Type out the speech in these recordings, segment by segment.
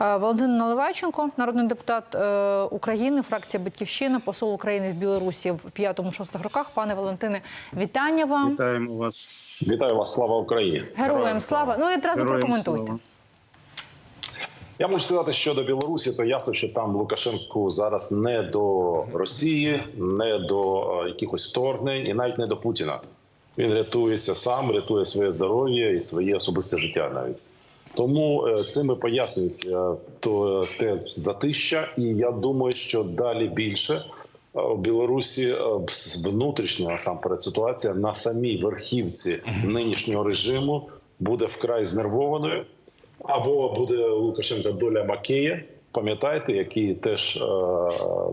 Е, Валентин Наливайченко, народний депутат е, України, фракція Батьківщина, посол України в Білорусі в 5-6 роках. Пане Валентине, вітання вам. Вітаємо вас. Вітаю вас, слава Україні! Героям слава. Ну і одразу прокоментуйте. слава. Я можу сказати, що до Білорусі, то ясно, що там Лукашенку зараз не до Росії, не до е, якихось вторгнень і навіть не до Путіна. Він рятується сам, рятує своє здоров'я і своє особисте життя навіть. Тому е, цим пояснюється то те затища, і я думаю, що далі більше е, в Білорусі е, внутрішня насамперед ситуація на самій верхівці нинішнього режиму буде вкрай знервованою. Або буде Лукашенка доля Макея, пам'ятаєте, який теж е,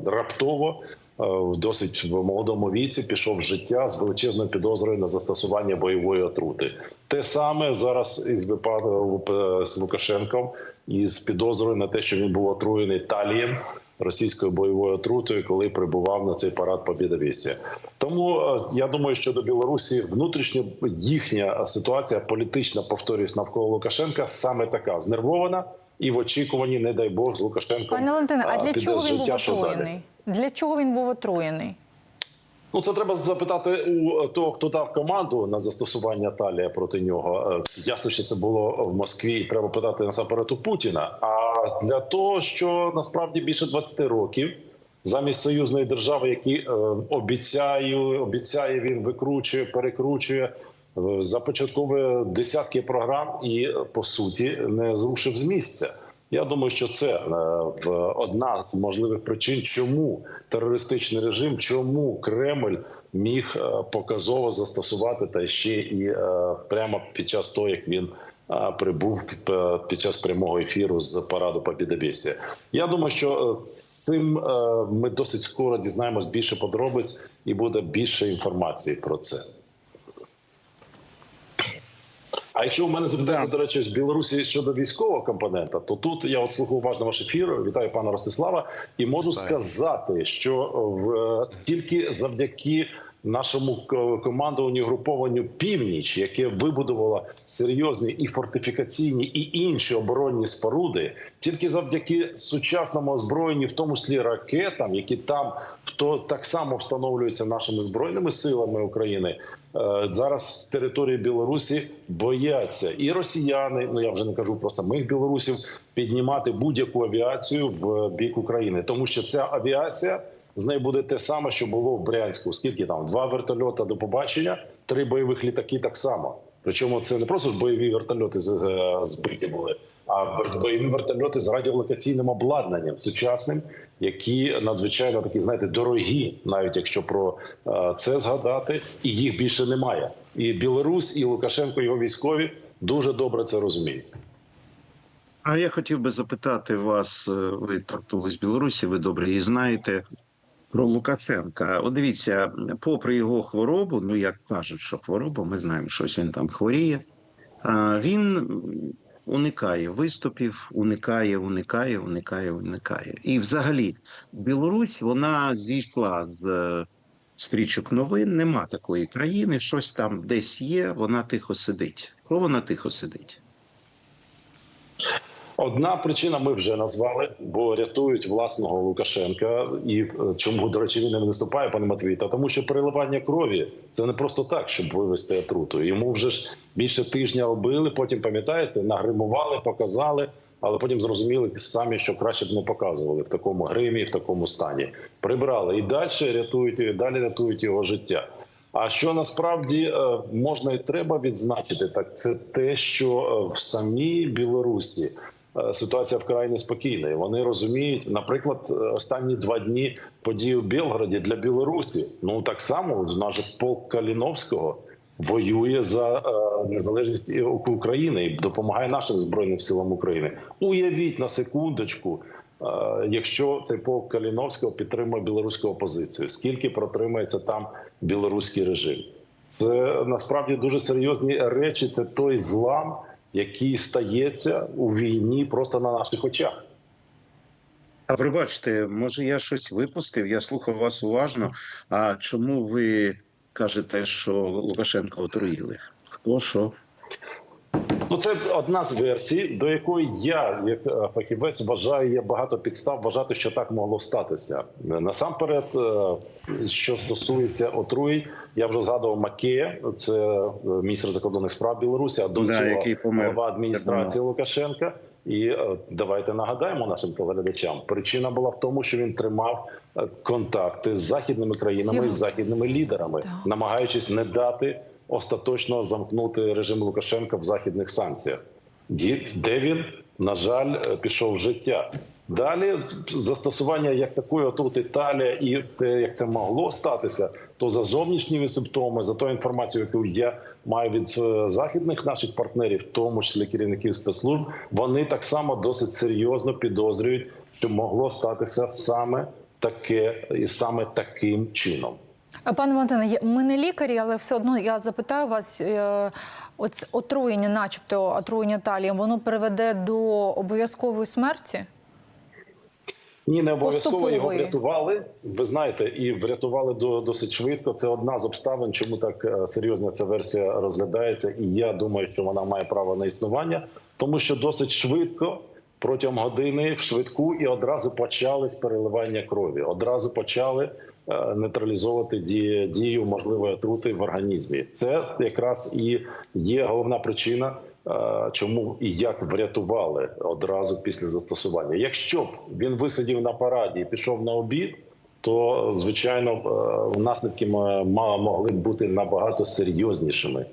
раптово е, в досить в молодому віці пішов в життя з величезною підозрою на застосування бойової отрути. Те саме зараз із випадком е, з Лукашенком із підозрою на те, що він був отруєний талієм російською бойовою отрутою, коли прибував на цей парад Побєдовісія. Тому е, я думаю, що до Білорусі внутрішньо їхня ситуація політична повторюсь навколо Лукашенка саме така знервована і в очікуванні, не дай Бог, з Лукашенком. Пане Валентине, а а, для чого він був отруєний? Для чого він був отруєний? Ну, це треба запитати у того, хто дав команду на застосування талія проти нього. Е, Ясно, що це було в Москві. і Треба питати насамперед у Путіна. А для того, що насправді більше 20 років замість союзної держави, які е, обіцяє, обіцяє він викручує, перекручує. е, Започатковує десятки програм і е, по суті не зрушив з місця. Я думаю, що це е, одна з можливих причин, чому терористичний режим, чому Кремль міг е, показово застосувати та ще і е, прямо під час того, як він прибув під час прямого ефіру з параду Побєдобєсія. Я думаю, що цим ми досить скоро дізнаємось більше подробиць і буде більше інформації про це. А якщо у мене запитати, Да. до речі, з Білорусі щодо військового компонента, то тут я от слухав уважно ваш ефір. Вітаю пана Ростислава, і можу сказати, що в е, тільки завдяки нашому командуванню групованню північ, яке вибудувало серйозні і фортифікаційні і інші оборонні споруди, тільки завдяки сучасному озброєнню, в тому числі ракетам, які там то так само встановлюються нашими збройними силами України. е, Зараз з території Білорусі бояться і росіяни. Ну я вже не кажу про самих білорусів піднімати будь-яку авіацію в бік України, тому що ця авіація з нею буде те саме, що було в Брянську. Скільки там два вертольота до побачення, три бойових літаки так само. Причому це не просто бойові вертольоти збиті були, а бойові вертольоти з радіолокаційним обладнанням сучасним, які надзвичайно такі, знаєте, дорогі, навіть якщо про е, це згадати, і їх більше немає. І Білорусь, і Лукашенко, його військові дуже добре це розуміють. А я хотів би запитати вас, е, ви торкнулись Білорусі, ви добре її знаєте. Про Лукашенка. От дивіться, попри його хворобу, ну як кажуть, що хвороба, ми знаємо, що він там хворіє. Він уникає виступів, уникає, уникає, уникає, уникає. І взагалі, Білорусь вона зійшла з е, стрічок новин. Нема такої країни, щось там десь є, вона тихо сидить. Що вона тихо сидить? Одна причина ми вже назвали, бо рятують власного Лукашенка. І е, чому, до речі, він не виступає, пане Матвій? Та тому, що переливання крові це не просто так, щоб вивести отруту. Йому вже ж більше тижня робили. Потім пам'ятаєте, нагримували, показали, але потім зрозуміли самі, що краще б не показували в такому гримі, в такому стані. Прибрали і далі рятують і далі рятують його життя. А що насправді е, можна і треба відзначити, так це те, що е, в самій Білорусі ситуація вкрай неспокійна. І Вони розуміють, наприклад, е, останні два дні події в Білгороді для Білорусі. Ну так само наш полк Каліновського воює за е, незалежність України і допомагає нашим збройним силам України. Уявіть на секундочку. е, Якщо цей полк Каліновського підтримує білоруську опозицію, скільки протримається там білоруський режим? Це насправді дуже серйозні речі. Це той злам, який стається у війні просто на наших очах. А пробачте, може я щось випустив? Я слухав вас уважно. А чому ви кажете, що Лукашенка отруїли? Хто що? Ну, це одна з версій, до якої я, як е, фахівець, вважаю, є багато підстав вважати, що так могло статися. Насамперед, е, що стосується отруєнь, я вже згадував Макея, це е, міністр закордонних справ Білорусі, а до Да, цього який помер. голова адміністрації Лукашенка. І давайте нагадаємо нашим телеглядачам. Причина була в тому, що він тримав контакти з західними країнами, з західними лідерами, намагаючись не дати остаточно замкнути режим Лукашенка в західних санкціях. Де він, на жаль, е, пішов в життя. Далі застосування як такої отрути талія і те, як це могло статися, то за зовнішніми симптоми, за тою інформацією, яку я маю від е, західних наших партнерів, в тому числі керівників спецслужб, вони так само досить серйозно підозрюють, що могло статися саме таке і саме таким чином. Пане Валентине, ми не лікарі, але все одно я запитаю вас: е, оце отруєння, начебто отруєння талієм, воно приведе до обов'язкової смерті? Ні, не обов'язково його врятували. Ви знаєте, і врятували до досить швидко. Це одна з обставин, чому так е, серйозно ця версія розглядається. І я думаю, що вона має право на існування, тому що досить швидко. Протягом години в швидку і одразу почались переливання крові. Одразу почали нейтралізовувати дію, можливої отрути в організмі. Це якраз і є головна причина, е, чому і як врятували одразу після застосування. Якщо б він висидів на параді і пішов на обід, то звичайно е, наслідки могли б бути набагато серйознішими.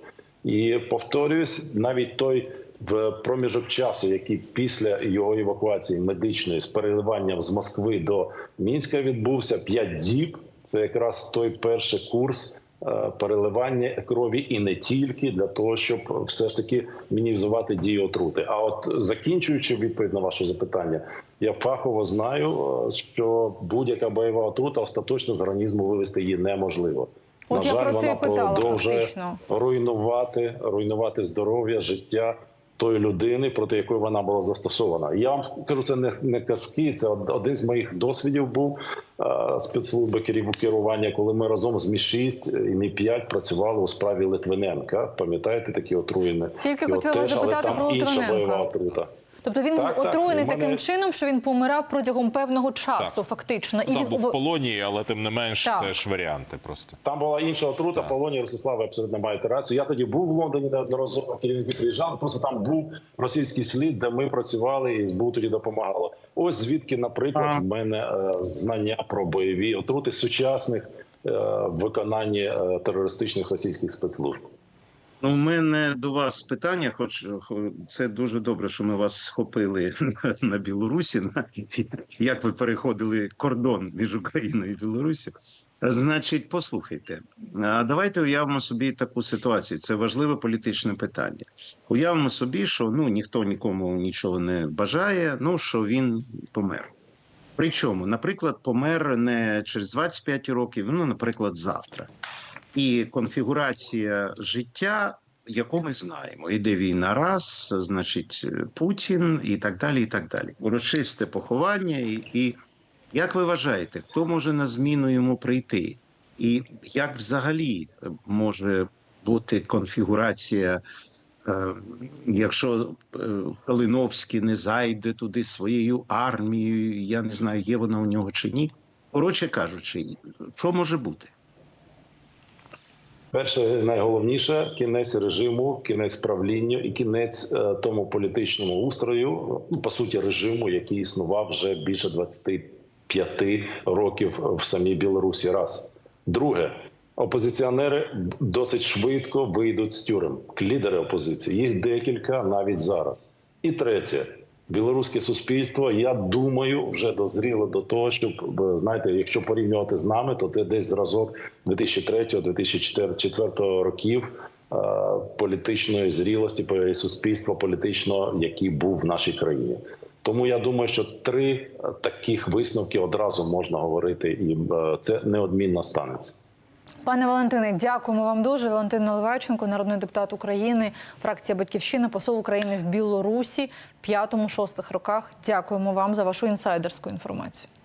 І повторюсь, навіть той в проміжок часу, який після його евакуації медичної з переливанням з Москви до Мінська відбувся 5 діб. Це якраз той перший курс е, переливання крові, і не тільки для того, щоб все ж таки мінімізувати дію отрути. А от закінчуючи відповідь на ваше запитання, я фахово знаю, е, що будь-яка бойова отрута остаточно з організму вивести її неможливо. От На я жаль, про це вона питала, продовжує фактично. руйнувати, руйнувати здоров'я, життя тої людини, проти якої вона була застосована. Я вам кажу, це не, не казки. Це од- один з моїх досвідів був е, спецслужби керів- керування, коли ми разом з Мі 6 і Мі 5 працювали у справі Литвиненка. Пам'ятаєте такі отруєння? Тільки хотіла запитати про Литвиненка. Тобто він Так, був так, отруєний мене- таким чином, що він помирав протягом певного часу, Так. фактично. І Ну, він був в обо- полоні, але тим не менш Так. це ж варіанти просто. Там була інша отрута. Полонія Ростислава абсолютно маєте рацію. Я тоді був в Лондоні неодноразово. Керівники приїжджали. Просто там був російський слід, де ми працювали, і СБУ тоді допомагало. Ось звідки, наприклад, в мене е, знання про бойові отрути сучасних е, в е, терористичних російських спецслужб. Ну, у мене до вас питання, хоч це дуже добре, що ми вас схопили на, на Білорусі. На, як ви переходили кордон між Україною і Білорусі? Значить, послухайте, а давайте уявимо собі таку ситуацію. Це важливе політичне питання. Уявимо собі, що ну ніхто нікому нічого не бажає. Ну що він помер. Причому, наприклад, помер не через 25 років, ну, наприклад, завтра і конфігурація життя, яку ми знаємо, іде війна раз, значить, Путін і так далі. і так далі. Урочисте поховання. І, і як ви вважаєте, хто може на зміну йому прийти? І як взагалі може бути конфігурація? е, Якщо е, Калиновський не зайде туди своєю армією, я не знаю, є вона у нього чи ні. Коротше кажучи, що може бути? Перше, найголовніше кінець режиму, кінець правління і кінець е, тому політичному устрою, ну по суті, режиму, який існував вже більше 25 років в самій Білорусі. Раз друге, опозиціонери досить швидко вийдуть з тюрем. Лідери опозиції їх декілька навіть зараз. І третє. Білоруське суспільство, я думаю, вже дозріло до того, щоб знаєте, якщо порівнювати з нами, то це десь зразок 2003-2004 років е, політичної зрілості суспільства політичного, який був в нашій країні. Тому я думаю, що три таких висновки одразу можна говорити, і е, це неодмінно станеться. Пане Валентине, дякуємо вам дуже. Валентин Наливайченко, народний депутат України, фракція Батьківщина, посол України в Білорусі в 5-6 роках. Дякуємо вам за вашу інсайдерську інформацію.